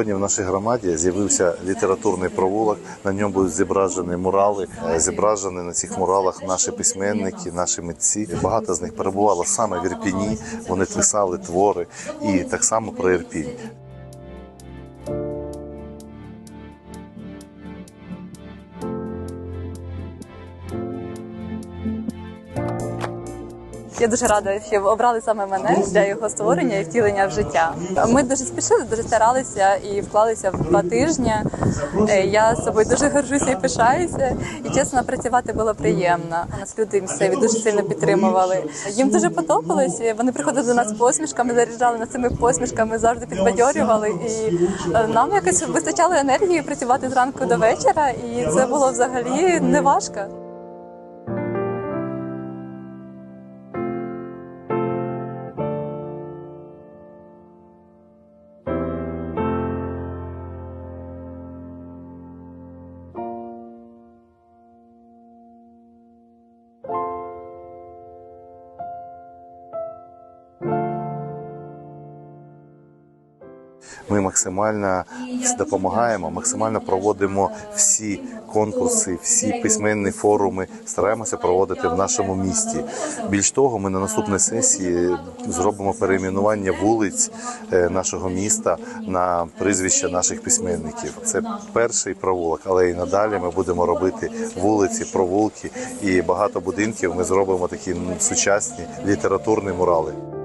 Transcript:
Сьогодні в нашій громаді з'явився літературний провулок. На ньому будуть зображені мурали. Зібражені Зображені на цих муралах наші письменники, наші митці. Багато з них перебувало саме в Ірпіні. Вони писали твори і так само про Ірпінь. Я дуже рада, що обрали саме мене для його створення і втілення в життя. Ми дуже спішили, дуже старалися і вклалися в два тижні. Е, Я з собою дуже горжуся і пишаюся. І чесно, працювати було приємно. Нас люди місцеві дуже сильно підтримували. Їм дуже подобалось. Вони приходили до нас посмішками, заряджали нас цими посмішками, завжди підбадьорювали. І е, нам якось вистачало енергії працювати зранку до вечора, і це було взагалі не важко. Ми максимально допомагаємо, максимально проводимо всі конкурси, всі письменні форуми, стараємося проводити в нашому місті. Більш того, ми на наступній сесії зробимо перейменування вулиць е, нашого міста на прізвища наших письменників. Це перший провулок, але і надалі ми будемо робити вулиці, провулки і багато будинків. Ми зробимо такі сучасні літературні мурали.